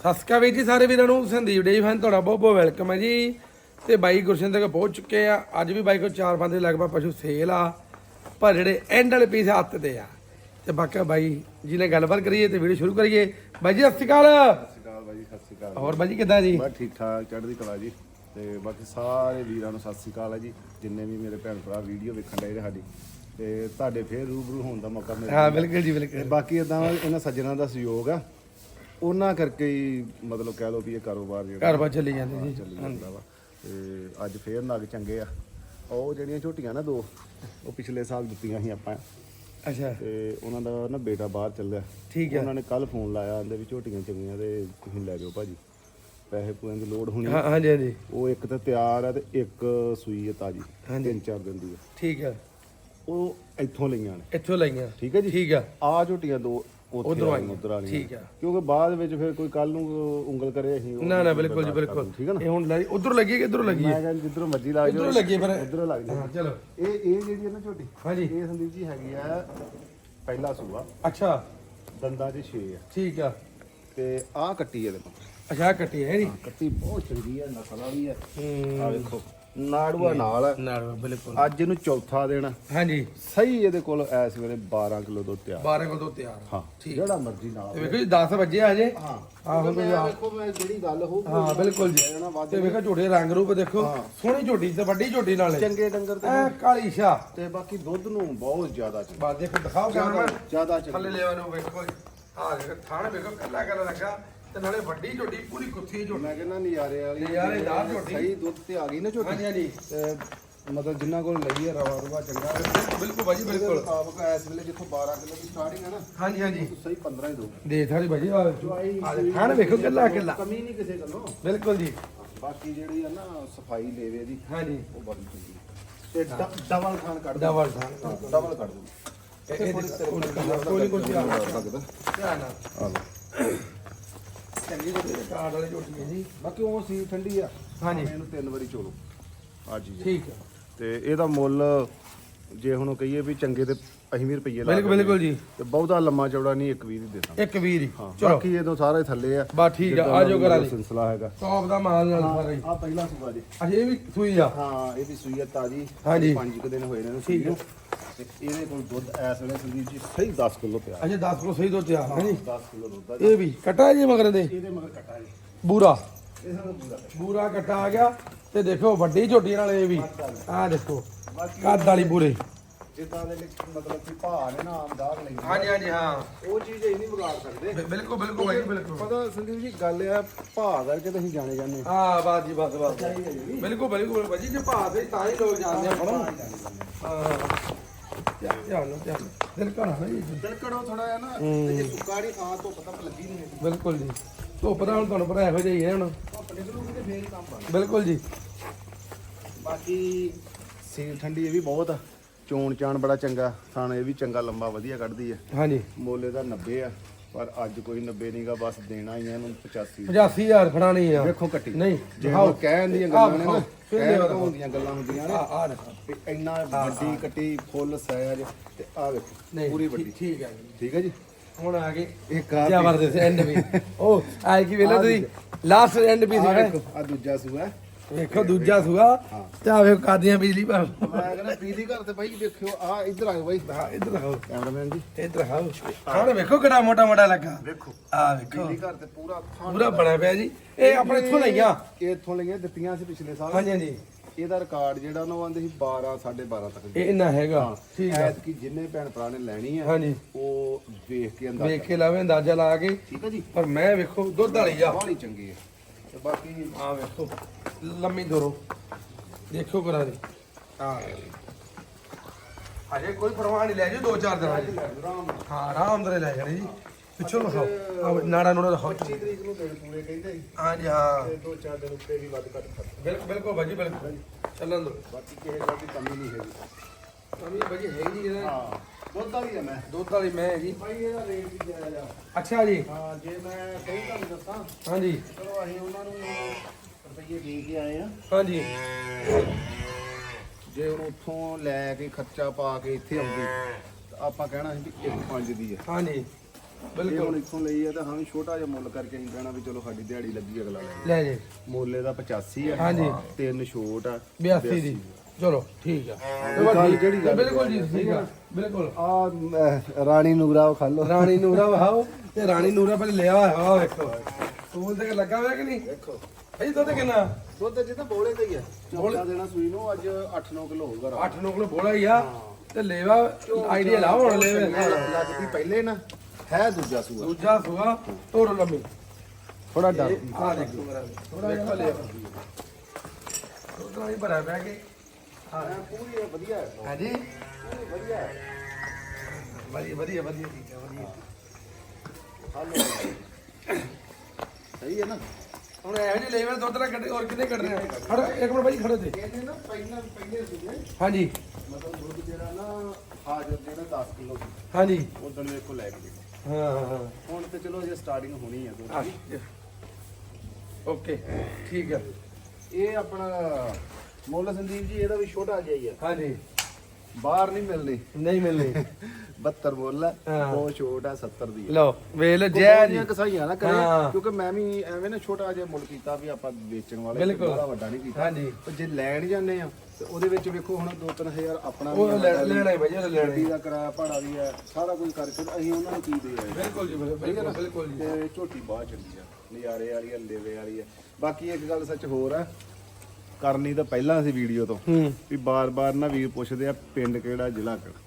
ਸਤਿ ਸ਼੍ਰੀ ਅਕਾਲ ਵੀਰ ਜੀ ਸਾਰੇ ਵੀਰਾਂ ਨੂੰ ਸੰਦੀਪ ਡੇ ਫੈਨ ਤੁਹਾਡਾ ਬਹੁਤ ਬਹੁਤ ਵੈਲਕਮ ਹੈ ਜੀ। ਤੇ ਬਾਈ ਗੁਰਸ਼ਿੰਦ ਤੱਕ ਪਹੁੰਚ ਚੁੱਕੇ ਆ। ਅੱਜ ਵੀ ਬਾਈ ਕੋਲ ਚਾਰ ਪੰਜ ਦੇ ਲਗਭਗ ਪਸ਼ੂ ਸੇਲ ਆ। ਪਰ ਜਿਹੜੇ ਐਂਡ ਵਾਲੇ ਪੀਸ ਹੱਥ ਤੇ ਆ। ਤੇ ਬਾਕੀ ਬਾਈ ਜੀ ਨੇ ਗੱਲਬਾਤ ਕਰੀਏ ਤੇ ਵੀਡੀਓ ਸ਼ੁਰੂ ਕਰੀਏ। ਬਾਈ ਜੀ ਸਤਿ ਸ਼੍ਰੀ ਅਕਾਲ। ਸਤਿ ਸ਼੍ਰੀ ਅਕਾਲ ਬਾਈ ਸਤਿ ਸ਼੍ਰੀ ਅਕਾਲ। ਹੋਰ ਬਾਈ ਜੀ ਕਿੱਦਾਂ ਜੀ? ਬਸ ਠੀਕ ਠਾਕ ਚੜ੍ਹਦੀ ਕਲਾ ਜੀ। ਤੇ ਬਾਕੀ ਸਾਰੇ ਵੀਰਾਂ ਨੂੰ ਸਤਿ ਸ਼੍ਰੀ ਅਕਾਲ ਹੈ ਜੀ। ਜਿੰਨੇ ਵੀ ਮੇਰੇ ਭੈਣ ਭਰਾ ਵੀਡੀਓ ਵੇਖਣ ਨੇ ਸਾਡੀ। ਤੇ ਤੁਹਾਡੇ ਫੇਰ ਰੂਬਰੂ ਹੋਣ ਦਾ ਮੌਕਾ ਮਿਲ ਹਾਂ ਬਿਲਕੁਲ ਜੀ ਬਿਲਕੁਲ। ਬਾਕੀ ਇਦਾਂ ਇਹਨਾਂ ਸੱਜਣਾ ਦਾ ਸਹਿਯੋਗ ਆ। ਉਹਨਾਂ ਕਰਕੇ ਹੀ ਮਤਲਬ ਕਹਿ ਲਓ ਵੀ ਇਹ ਕਾਰੋਬਾਰ ਜਿਹੜਾ ਘਰ ਬਾਰ ਚੱਲੀ ਜਾਂਦੇ ਜੀ। ਚੱਲੀ ਜਾਂਦਾ ਵਾ। ਤੇ ਅੱਜ ਫੇਰ ਨਗ ਚੰਗੇ ਆ। ਉਹ ਜਿਹੜੀਆਂ ਝੋਟੀਆਂ ਨਾ ਦੋ ਉਹ ਪਿਛਲੇ ਸਾਲ ਦਿੱਤੀਆਂ ਸੀ ਆਪਾਂ। ਅੱਛਾ। ਤੇ ਉਹਨਾਂ ਦਾ ਨਾ ਬੇਟਾ ਬਾਹਰ ਚੱਲਿਆ। ਠੀਕ ਹੈ ਉਹਨਾਂ ਨੇ ਕੱਲ ਫੋਨ ਲਾਇਆ ਆਂਦੇ ਵੀ ਝੋਟੀਆਂ ਚੰਗੀਆਂ ਤੇ ਤੁਸੀਂ ਲੈ ਜਾਓ ਭਾਜੀ। ਪੈਸੇ ਪੂਆਂ ਦੀ ਲੋੜ ਹੋਣੀ ਹਾਂ ਹਾਂਜੀ ਹਾਂਜੀ। ਉਹ ਇੱਕ ਤਾਂ ਤਿਆਰ ਹੈ ਤੇ ਇੱਕ ਸੂਈ ਹੈ ਤਾਜੀ। ਤਿੰਨ ਚਾਰ ਦਿਨ ਦੀ ਹੈ ਠੀਕ ਹੈ ਉਹ ਇੱਥੋਂ ਲਈਆਂ ਨੇ। ਇੱਥੋਂ ਲਈਆਂ। ਠੀਕ ਹੈ ਜੀ? ਠੀਕ ਆ। ਆ ਝੋਟੀਆਂ ਦੋ। ਉੱਥੇ ਉੱਧਰੋਂ ਆਈਆਂ। ਉਧਰ ਵਾਲੀਆਂ ਠੀਕ ਆ। ਕਿਉਂਕਿ ਬਾਅਦ ਵਿੱਚ ਫਿਰ ਕੋਈ ਕੱਲ ਨੂੰ ਉਂਗਲ ਕਰੇ ਅਸੀਂ ਉਹ ਨਾ ਨਾ ਬਿਲਕੁਲ ਜੀ ਬਿਲਕੁਲ। ਠੀਕ ਹੈ ਨਾ? ਇਹ ਹੁਣ ਲੈ ਉਧਰੋਂ ਲੱਗੀ ਕਿ ਇਧਰੋਂ ਲੱਗੀ ਮੈਂ ਕਹਿੰਦਾ ਜਿੱਧਰੋਂ ਮਰਜ਼ੀ ਲੱਗ ਜਾਓ ਉਧਰੋਂ ਲੱਗੀ ਫਿਰ। ਉਧਰੋਂ ਲੱਗ ਜਾਓ। ਹਾਂ ਚਲੋ। ਇਹ ਇਹ ਜਿਹੜੀ ਹੈ ਨਾ ਝੋਟੀ ਹਾਂਜੀ। ਇਹ ਸੰਦੀਪ ਜੀ ਹੈਗੀ ਆ ਪਹਿਲਾ ਸੂਆ। ਅੱਛਾ। ਦੰਦਾਂ 'ਚ 6 ਆ। ਠੀਕ ਆ। ਤੇ ਆਹ ਕੱਟੀ ਇਹਦੇ ਕੋਲ ਅੱਛਾ ਆਹ ਕੱਟੀ ਹੈ ਜੀ ਕੱਟੀ ਬਹੁਤ ਚੰਗੀ ਹੈ ਨਸਲ ਵਾਲੀ ਹੈ। ਹੂੰ। ਆ ਵੇਖੋ। ਨਾੜੂਆ ਨਾਲ ਹੈ। ਨਾਲ ਬਿਲਕੁਲ। ਅੱਜ ਇਹਨੂੰ ਚੌਥਾ ਦੇਣਾ ਹਾਂਜੀ। ਸਹੀ ਇਹਦੇ ਕੋਲ ਇਸ ਵੇਲੇ 12 ਕਿਲੋ ਦੁੱਧ ਤਿਆਰ। 12 ਕੋਲ ਤੋਂ ਤਿਆਰ। ਹਾਂ ਠੀਕ। ਜਿਹੜਾ ਮਰਜ਼ੀ ਨਾਲ ਤੇ ਵੇਖੋ ਜੀ 10 ਵਜੇ ਆ ਜੇ ਹਾਂ। ਆਹੋ ਵੇਖੋ ਮੈਂ ਜਿਹੜੀ ਗੱਲ ਹੋਊ ਹਾਂ ਬਿਲਕੁਲ ਜੀ। ਤੇ ਵੇਖੋ ਝੋਟੇ ਰੰਗ ਰੂਪ ਦੇਖੋ। ਸੋਹਣੀ ਝੋਟੀ ਤੇ ਵੱਡੀ ਝੋਟੀ ਨਾਲ ਚੰਗੇ ਡੰਗਰ ਤੇ ਕਾਲੀ ਸ਼ਾ ਤੇ ਬਾਕੀ ਦੁੱਧ ਨੂੰ ਬਹੁਤ ਜ਼ਿਆਦਾ ਚੰਗਾ। ਬਾਦ ਦੇਖੋ ਦਿਖਾਓ ਜ਼ਿਆਦਾ ਕੈਮਰਾ ਜ਼ਿਆਦਾ ਥੱਲੇ ਚੰਗਾ ਲੈਵਾ ਨੂੰ ਵੇਖੋ ਆ ਦੇਖੋ ਥਾਣ ਵੇਖੋ ਕੱਲਾ ਕੱਲਾ ਲੱਗਾ ਤੇ ਨਾਲੇ ਵੱਡੀ ਝੋਟੀ ਪੂਰੀ ਕੁੱਥੀ ਝੋਟੀ। ਮੈਂ ਕਹਿੰਦਾ ਨਜ਼ਾਰੇ ਵਾਲੀ ਨਜ਼ਾਰੇਦਾਰ ਝੋਟੀ। ਸਹੀ ਦੁੱਧ ਤੇ ਆ ਗਈ ਨਾ ਝੋਟੀ। ਹਾਂਜੀ ਹਾਂਜੀ। ਤੇ ਮਤਲਬ ਜਿੰਨਾ ਕੋਲ ਲਈ ਹੈ ਰਵਾ ਰਵਾ ਚੰਗਾ। ਬਿਲਕੁਲ ਭਾਜੀ ਬਿਲਕੁਲ। ਮੁਤਾਬਕ ਇਸ ਵੇਲੇ ਜਿੱਥੋਂ 12 ਕਿਲੋ ਦੀ ਸਟਾਰਟਿੰਗ ਹੈ ਨਾ ਹਾਂਜੀ ਹਾਂਜੀ। ਸਹੀ 15 ਹੀ ਦੋ। ਦੇਖ ਸਾਡੀ ਭਾਜੀ ਆ ਥਾਣ ਵੇਖੋ ਕੱਲਾ ਕੱਲਾ। ਕਮੀ ਨਹੀਂ ਕਿਸੇ ਗੱਲੋਂ। ਬਿਲਕੁਲ ਜੀ। ਬਾਕੀ ਜਿਹੜੀ ਆ ਨਾ ਸਫ਼ਾਈ ਲੇਵੇ ਦੀ ਹਾਂਜੀ। ਉਹ ਬੜੀ ਚੰਗੀ। ਤੇ ਡ- ਡਬਲ ਖਾਨ ਕੱਢ ਦੋ। ਡਬਲ ਥਾਣ ਡਬਲ ਕੱਢ ਦੋ। ਇਹ ਇਹ ਕੋਈ ਕੋਈ ਸਕਦਾ ਧਿਆਨ ਨਾਲ ਆ ਲਓ। ਚੰਗੀ ਤੇ ਕਾਰਡ ਵਾਲੀ ਝੋਟੀ ਹੈ ਜੀ। ਬਾਕੀ ਉਹ ਸੀ ਠੰਡੀ ਆ। ਹਾਂਜੀ। ਇਹਨੂੰ ਤਿੰਨ ਵਾਰੀ ਚੋਲੋ। ਅੱਜ ਹੀ ਠੀਕ ਹੈ ਤੇ ਇਹਦਾ ਮੁੱਲ ਜੇ ਹੁਣ ਕਹੀਏ ਵੀ ਚੰਗੇ ਤੇ ਅਸੀਂ ਵੀ ਰੁਪਈਏ ਲਾ ਬਿਲਕੁਲ ਬਿਲਕੁਲ ਜੀ। ਤੇ ਬਹੁਤਾ ਲੰਮਾ ਚੌੜਾ ਨਹੀਂ ਇੱਕ 20 ਦੀ ਦੇ ਦਾਂ ਇੱਕ ਵੀਰ ਹੀ ਹਾਂ ਚਲੋ। ਬਾਕੀ ਇਹਦੋਂ ਸਾਰੇ ਥੱਲੇ ਆ। ਬਾ ਠੀਕ ਆ ਜਿੱਦਾਂ ਆ ਜਾਓ ਦਾ ਕਰਾ ਦੀ। ਸਿਲਸਿਲਾ ਹੈਗਾ। ਟੌਪ ਦਾ ਮਾਲ ਨਾਲ ਸਾਰਾ। ਹੀ ਆ ਪਹਿਲਾ ਸੂਆ ਜੀ। ਅੱਛਾ ਇਹ ਵੀ ਸੂਈ ਆ? ਹਾਂ ਇਹਦੀ ਸੂਈ ਆ ਤਾਜੀ। ਹਾਂਜੀ। ਪੰਜ ਕੁ ਦਿਨ ਹੋਏ ਨੇ ਇਹਨੂੰ ਠੀਕ ਨੂੰ। ਤੇ ਇਹਦੇ ਕੋਲ ਦੁੱਧ ਇਸ ਵੇਲੇ ਸੰਦੀਪ ਜੀ ਸਹੀ 10 ਕਿਲੋ ਪਿਆ ਅੱਛਾ 10 ਕਿਲੋ ਸਹੀ ਤੋਂ ਤਿਆਰ ਹੈ ਜੀ 10 ਕਿਲੋ ਦੁੱਧ ਆ ਜੀ। ਇਹ ਵੀ ਕਟਾ ਜੀ ਮਗਰ ਦੇ ਇਹਦੇ ਮਗਰ ਕੱਟਾ ਜੀ। ਬੂਰਾ। ਇਹ ਸਾਡਾ ਪੂਰਾ ਬੂਰਾ ਕਟਾ ਆ ਗਿਆ ਤੇ ਦੇਖੋ ਵੱਡੀ ਝੋਟੀ ਨਾਲ ਇਹ ਵੀ। ਆਹ ਦੇਖੋ ਕੱਦ ਵਾਲੀ ਬੂਰੇ। ਜਿੱਦਾਂ ਦੇ ਮਤਲਬ ਕਿ ਭਾਅ ਨੇ ਨਾ ਆਮਦਾਰ ਲਈ ਹਾਂਜੀ ਹਾਂਜੀ ਹਾਂ। ਉਹ ਚੀਜ਼ ਇਹ ਨਹੀਂ ਵਿਗਾੜ ਸਕਦੇ। ਬਿਲਕੁਲ ਬਿਲਕੁਲ ਭਾਈ ਬਿਲਕੁਲ। ਪਤਾ ਸੰਦੀਪ ਜੀ ਗੱਲ ਆ ਭਾਅ ਕਰਕੇ ਤਾਂ ਅਸੀਂ ਜਾਣੇ ਜਾਂਦੇ ਹਾਂ। ਬਾਤ ਜੀ ਬਸ ਬਸ ਬਿਲਕੁਲ ਬਿਲਕੁਲ। ਭਾਜੀ ਜੇ ਭਾਅ ਤੇ ਤਾਂ ਹੀ ਲੋਕ ਜਾਣਦੇ ਆ ਫੜੋ ਹਾਂ। ਧਿਆਨ ਧਿਆਨ ਨਾਲ, ਧਿਆਨ ਨਾਲ। ਦਿਲ ਘਣਾ ਨਾ ਜੀ ਦਿਲਕੜੋ ਥੋੜਾ ਜਿਹਾ ਨਾ ਤੇ ਜੇ ਸੁੱਕਾ ਨਹੀਂ ਖਾ ਤੋਂ ਪਤਾ ਲੱਗੀ ਨਹੀਂ ਹੈਗੀ ਬਿਲਕੁਲ ਜੀ ਧੁੱਪ ਦਾ ਹੁਣ ਤੁਹਾਨੂੰ ਪਤਾ ਇਹੋ ਜਿਹਾ ਹੀ ਹੈ ਹੁਣ ਆਪਣੇ ਕੋਲ ਕਿਤੇ ਫੇਰ ਹੀ ਕੰਮ ਬਣ ਬਿਲਕੁਲ ਜੀ ਬਾਕੀ ਸੀਲ ਠੰਡੀ ਇਹ ਵੀ ਬਹੁਤ ਆ। ਚੋਣ ਚਾਣ ਬੜਾ ਚੰਗਾ। ਥਾਣ ਇਹ ਵੀ ਚੰਗਾ ਲੰਬਾ ਵਧੀਆ ਕੱਢਦੀ ਆ। ਹਾਂਜੀ। ਮੋਲੇ ਦਾ 90 ਆ। ਪਰ ਅੱਜ ਕੋਈ 90 ਨਹੀਂਗਾ ਬਸ ਦੇਣਾ ਹੀ ਆ ਇਹਨੂੰ 85 85000 ਫੜਾਣੀ ਆ। ਵੇਖੋ ਕੱਟੀ ਨਹੀਂ ਜੇ ਉਹ ਕਹਿਣ ਦੀਆਂ ਗੱਲਾਂ ਨੇ ਨਾ ਕਹਿਣ। ਤੋਂ ਹੁੰਦੀਆਂ ਗੱਲਾਂ ਹੁੰਦੀਆਂ ਨੇ ਆ ਆ ਦੇਖੋ ਤੇ ਇੰਨਾ ਵੱਡੀ ਕੱਟੀ ਫੁੱਲ ਸਾਇਜ਼ ਤੇ ਆ ਵੇਖੋ ਨਹੀਂ ਪੂਰੀ ਵੱਡੀ। ਠੀਕ ਹੈ ਜੀ। ਠੀਕ ਹੈ ਜੀ? ਹੁਣ ਆ ਗਏ ਇੱਕ ਆ ਜ਼ਬਰਦਸਤ ਐਂਡ ਵੀ। ਉਹ ਆਏ ਕੀ ਵੇਲੇ ਤੁਸੀਂ? ਲਾਸਟ ਐਂਡ ਵੀ ਸੀ ਆ ਦੂਜਾ ਸੂਆ। ਹੈ। ਵੇਖੋ ਦੂਜਾ ਸੁਗਾ ਹਾਂ। ਤੇ ਆ ਵੇਖੋ ਕਾਦੀਆਂ ਬਿਜਲੀ ਪਰ ਮੈਂ ਕਹਿੰਦਾ ਪੀਲੀ ਘਰ ਤੇ ਬਾਈ ਦੇਖਿਓ ਆ ਇੱਧਰ ਆਓ ਬਾਈ। ਹਾਂ ਇੱਧਰ ਦਿਖਾਓ ਕੈਮਰਾਮੈਨ ਜੀ। ਇੱਧਰ ਦਿਖਾਓ ਖਾਣ ਵੇਖੋ ਕਿਹੜਾ ਮੋਟਾ ਮੋਟਾ ਲੱਗਾ। ਵੇਖੋ। ਆ ਵੇਖੋ। ਪੀਲੀ ਘਰ ਤੇ ਪੂਰਾ ਥਾਂ ਪੂਰਾ ਬਣਿਆ ਪਿਆ ਜੀ। ਇਹ ਆਪਣੇ ਇੱਥੋਂ ਲਈਆਂ ਇਹ ਇੱਥੋਂ ਲਈਆਂ ਦਿੱਤੀਆਂ ਸੀ ਪਿਛਲੇ ਸਾਲ। ਹਾਂਜੀ ਹਾਂਜੀ। ਇਹਦਾ ਰਿਕਾਰਡ ਜਿਹੜਾ ਉਹਨਾਂ ਆਂਦੇ ਸੀ 12 12.5 ਤੱਕ। ਇਹ ਇੰਨਾ ਹੈਗਾ। ਠੀਕ ਹੈ ਕੀ ਜਿੰਨੇ ਭੈਣ ਭਰਾ ਨੇ ਲੈਣੀ ਹੈ ਹਾਂਜੀ। ਉਹ ਵੇਖ ਕੇ ਅੰਦਾਜ਼ਾ। ਵੇਖ ਕੇ ਲਾਵੇ ਅੰਦਾਜ਼ਾ ਲਾ ਕੇ। ਠੀਕ ਹੈ ਜੀ। ਪਰ ਮੈਂ ਵੇਖੋ ਦੁੱਧ ਵਾਲੀ ਆ। ਬਾਹਲੀ ਚੰਗੀ ਹੈ ਤੇ ਬਾਕੀ ਆ ਵੇਖੋ। ਲੰਮੀ ਦੋਰੋ ਦੇਖੋ ਕਰਾ ਦੇ। ਆ ਅਜੇ ਕੋਈ ਪਰਵਾਹ ਨਹੀਂ ਲੈ ਜਾਓ ਦੋ ਚਾਰ ਦਿਨਾਂ ਚ ਆਰਾਮ ਨਾਲ ਹਾਂ ਆਰਾਮ ਨਾਲ ਲੈ ਜਾਣੇ ਜੀ। ਪਿੱਛੋਂ ਲਖਾਓ ਆ ਨਾੜਾ ਨੂੜਾ ਦਿਖਾਓ। 25 ਤਰੀਕ ਨੂੰ ਦੇਣ ਪੂਰੇ ਕਹਿੰਦੇ ਸੀ ਹਾਂਜੀ ਹਾਂ। ਤੇ ਦੋ ਚਾਰ ਦਿਨ ਉੱਤੇ ਵੀ ਵੱਧ ਘੱਟ ਖਰਚ। ਬਿਲਕੁਲ ਬਿਲਕੁਲ ਭਾਜੀ ਬਿਲਕੁਲ। ਚੱਲਣ ਦੋ ਬਾਕੀ ਕਿਸੇ ਗੱਲ ਦੀ ਕਮੀ ਨਹੀਂ ਹੈਗੀ। ਅਮੀ ਭਾਜੀ ਹੈ ਹੀ ਨਹੀਂ ਇਹਦਾ ਹਾਂ। ਦੁੱਧ ਵਾਲੀ ਹੈ ਮੈਂ। ਦੁੱਧ ਵਾਲੀ ਮੈਂ ਹੈਗੀ ਭਾਈ ਇਹਦਾ ਰੇਟ ਵੀ ਜਾਇਜ਼ ਆ। ਅੱਛਾ ਜੀ। ਹਾਂ ਜੇ ਮੈਂ ਸਹੀ ਤੁਹਾਨੂੰ ਦੱਸਾਂ। ਹਾਂਜੀ। ਚਲੋ ਅਸੀਂ ਉਹਨਾਂ ਨੂੰ ਰੁਪਈਏ ਦੇ ਕੇ ਆਏ ਆ। ਹਾਂਜੀ। ਜੇ ਹੁਣ ਉੱਥੋਂ ਲੈ ਕੇ ਖਰਚਾ ਪਾ ਕੇ ਇੱਥੇ ਆਉਂਦੀ ਤਾਂ ਆਪਾਂ ਕਹਿਣਾ ਸੀ ਵੀ 1.5 ਦੀ ਹੈ ਹਾਂਜੀ। ਇਹ ਹੁਣ ਇੱਥੋਂ ਲਈ ਆ ਤਾਂ ਹਾਂ ਵੀ ਛੋਟਾ ਜਿਹਾ ਮੁੱਲ ਕਰਕੇ ਅਸੀਂ ਕਹਿਣਾ ਵੀ ਚਲੋ ਸਾਡੀ ਦਿਹਾੜੀ ਲੱਗੀ ਅਗਲਾ ਲੈ ਲੈ ਜੇ। ਮੁੱਲੇ ਦਾ 85 ਆ। ਹਾਂਜੀ। ਤਿੰਨ ਛੋਟ ਆ 82 ਦੀ। ਚਲੋ ਠੀਕ ਆ। ਗੱਲ ਗੱਲ- ਬਿਲਕੁਲ ਜੀ ਠੀਕ ਆ। ਬਿਲਕੁਲ। ਆ ਰਾਣੀ ਨੂਰਾ ਖਾ ਲੋ ਰਾਣੀ ਨੂਰਾ ਵਹਾਓ ਤੇ ਰਾਣੀ ਨੂਰਾ ਪਹਿਲੇ ਲਿਆ ਹੋਇਆ ਵਾ ਵੇਖੋ। ਸੂਲ ਤੇ ਲੱਗਾ ਹੋਇਆ ਕਿ ਨਹੀਂ? ਦੇਖੋ ਭਾਈ ਦੁੱਧ ਕਿੰਨਾ? ਦੁੱਧ ਜਿੱਦਾਂ ਬੋਲੇ ਤੇ ਹੀ ਆ। ਚੌਦਾ ਦੇਣਾ ਸੂਈ ਨੂੰ ਅੱਜ 8-9 ਕਿਲੋ ਹੋਊਗਾ 8 9 ਕਿਲੋ ਬੋਲਾ ਹੀ ਆ। ਤੇ ਲੇਵਾ ਆਈਡੀਆ ਲਾਓ ਹੁਣ ਲੇਵੇ। ਲੱਗਦੀ ਪਹਿਲੇ ਨਾ ਹੈ ਦੂਜਾ ਸੂਆ। ਦੂਜਾ ਸੁਗਾ ਤੋੜੋ ਲੰਮੀ। ਥੋੜਾ ਡਰ ਆ ਦੇਖੋ ਮੇਰਾ ਥੋੜਾ ਜਿਹਾ ਲਿਆ ਥੋੜਾ ਹੀ ਭਰਾ ਬੈ ਕੇ ਹਾਂ। ਪੂਰੀ ਵਧੀਆ ਹੈ। ਹਾਂਜੀ? ਵਧੀਆ ਹੈ। ਵਧੀਆ ਵਧੀਆ ਵਧੀਆ ਠੀਕ ਹੈ ਵਧੀਆ। ਸਹੀ ਹੈ ਨਾ। ਹੁਣ ਇਹੋ ਜਿਹੇ ਲੈਵਲ ਦੁੱਧ ਨਾਲ ਕੱਢੇ ਹੋਰ ਕਿੰਨੇ ਕੱਢ ਰਹੇ ਆ? ਖੜੋ ਇੱਕ ਮਿੰਟ ਭਾਈ ਖੜੋ ਤੇ ਇਹਨੇ ਨਾ ਪਹਿਲਾਂ ਪਹਿਲੇ ਸੀਗੇ। ਹਾਂਜੀ। ਮਤਲਬ ਦੁੱਧ ਜਿਹੜਾ ਨਾ ਹਾਜ਼ਰ ਜਿਹੜਾ 10 ਕਿਲੋ ਸੀ ਹਾਂਜੀ। ਉਦੋਂ ਵੇਖੋ ਲੈ ਕੇ ਗਏ। ਹਾਂ ਹਾਂ ਹਾਂ। ਹੁਣ ਤੇ ਚਲੋ ਜੇ ਸਟਾਰਟਿੰਗ ਹੋਣੀ ਹੈ ਦੁੱਧ ਦੀ। ਓਕੇ ਠੀਕ ਹੈ ਇਹ ਆਪਣਾ ਮੁੱਲ ਸੰਦੀਪ ਜੀ ਇਹਦਾ ਵੀ ਛੋਟਾ ਜਿਹਾ ਹੀ ਆ। ਹਾਂਜੀ। ਬਾਹਰ ਨਹੀਂ ਮਿਲਣੀ। ਨਹੀਂ ਮਿਲਣੀ। 72 ਮੁੱਲ ਹੈ ਹਾਂ। ਉਹ ਛੋਟ ਹੈ 70 ਦੀ ਹੈ। ਲਓ ਵੇਲ ਜੈ ਜੀ। ਕਸਾਈਆਂ ਨਾ ਹਾਂ। ਕਰੇ ਕਿਉਂਕਿ ਮੈਂ ਵੀ ਐਵੇਂ ਨਾ ਛੋਟਾ ਜਿਹਾ ਮੁੱਲ ਕੀਤਾ ਵੀ ਆਪਾਂ ਵੇਚਣ ਵਾਲੇ ਬਿਲਕੁਲ। ਬੜਾ ਵੱਡਾ ਨਹੀਂ ਕੀਤਾ। ਹਾਂਜੀ। ਜੇ ਲੈਣ ਜਾਂਦੇ ਆ ਤੇ ਉਹਦੇ ਵਿੱਚ ਵੇਖੋ ਹੁਣ 2-3000 ਆਪਣਾ ਵੀ ਲੈਣਾ ਹੀ ਭਾਈ ਉਹ ਲੈਣਾ ਹੀ। ਦਾ ਕਿਰਾਇਆ ਭਾੜਾ ਵੀ ਹੈ ਸਾਰਾ ਕੁਝ ਕਰਕੇ ਅਸੀਂ ਉਹਨਾਂ ਨੂੰ ਕੀ ਦੇ ਆਏ। ਬਿਲਕੁਲ ਜੀ ਬਿਲਕੁਲ ਬਿਲਕੁਲ ਜੀ। ਤੇ ਝੋਟੀ ਬਾਹਰ ਚੰਗੀ ਆ ਨਜ਼ਾਰੇ ਵਾਲੀ ਆ ਲੇਵੇ ਵਾਲੀ ਆ ਬਾਕੀ ਇੱਕ ਗੱਲ ਸੱਚ ਹੋਰ ਆ ਕਰਨੀ ਤਾਂ ਪਹਿਲਾਂ ਸੀ ਵੀਡੀਓ ਤੋਂ ਵੀ ਬਾਰ-ਬਾਰ ਨਾ ਵੀਰ ਪੁੱਛਦੇ ਆ ਪਿੰਡ ਕਿਹੜਾ ਜ਼ਿਲ੍ਹਾ ਕਿਹੜਾ?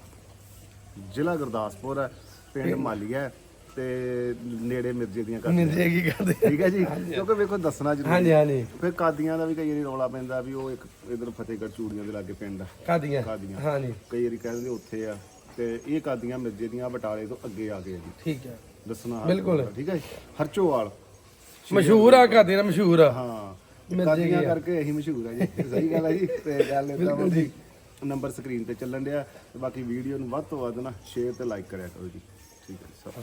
ਜ਼ਿਲ੍ਹਾ ਗੁਰਦਾਸਪੁਰ ਹੈ ਪਿੰਡ ਮਾਲੀਆ ਹੈ ਤੇ ਨੇੜੇ ਮਿਰਜੇ ਦੀਆਂ ਕੀ ਕਰਦੇ? ਠੀਕ ਹੈ ਜੀ? ਕਿਉਂਕਿ ਵੇਖੋ ਦੱਸਣਾ ਜ਼ਰੂਰੀ ਹਾਂਜੀ ਹਾਂਜੀ। ਫਿਰ ਕਾਦੀਆਂ ਦਾ ਵੀ ਕਈ ਵਾਰੀ ਰੌਲਾ ਪੈਂਦਾ ਵੀ ਉਹ ਇੱਕ ਇਧਰ ਫਤਿਹਗੜ੍ਹ ਚੂੜੀਆਂ ਦੇ ਲਾਗੇ ਪਿੰਡ ਆ। ਕਾਦੀਆਂ। ਕਾਦੀਆਂ। ਹਾਂਜੀ। ਕਈ ਵਾਰੀ ਕਹਿੰਦੇ ਉੱਥੇ ਆ ਤੇ ਇਹ ਕਾਦੀਆਂ ਮਿਰਜੇ ਦੀਆਂ ਬਟਾਲੇ ਤੋਂ ਅੱਗੇ ਆ ਗਏ ਜੀ। ਠੀਕ ਹੈ। ਦੱਸਣਾ ਬਿਲਕੁਲ। ਠੀਕ ਹੈ? ਹਰਚੋਵਾਲ। ਮਸ਼ਹੂਰ ਆ ਕਾਦੀਆਂ ਮਸ਼ਹੂਰ। ਆ ਹਾਂ। ਮਿਰਜੇ ਕਾਦੀਆਂ। ਕਰਕੇ ਇਹੀ ਮਸ਼ਹੂਰ ਆ ਜੀ। ਸਹੀ ਗੱਲ ਹੈ ਜੀ। ਤੇ ਗੱਲ ਇਦਾਂ ਜੀ। ਨੰਬਰ ਸਕਰੀਨ ਤੇ ਚੱਲਣ ਡਿਆ। ਤੇ ਬਾਕੀ ਵੀਡੀਓ ਨੂੰ ਵੱਧ ਤੋਂ ਵੱਧ ਨਾ ਸ਼ੇਅਰ ਤੇ ਲਾਈਕ ਕਰਿਆ ਕਰੋ ਜੀ। ਠੀਕ ਹੈ ਸਭ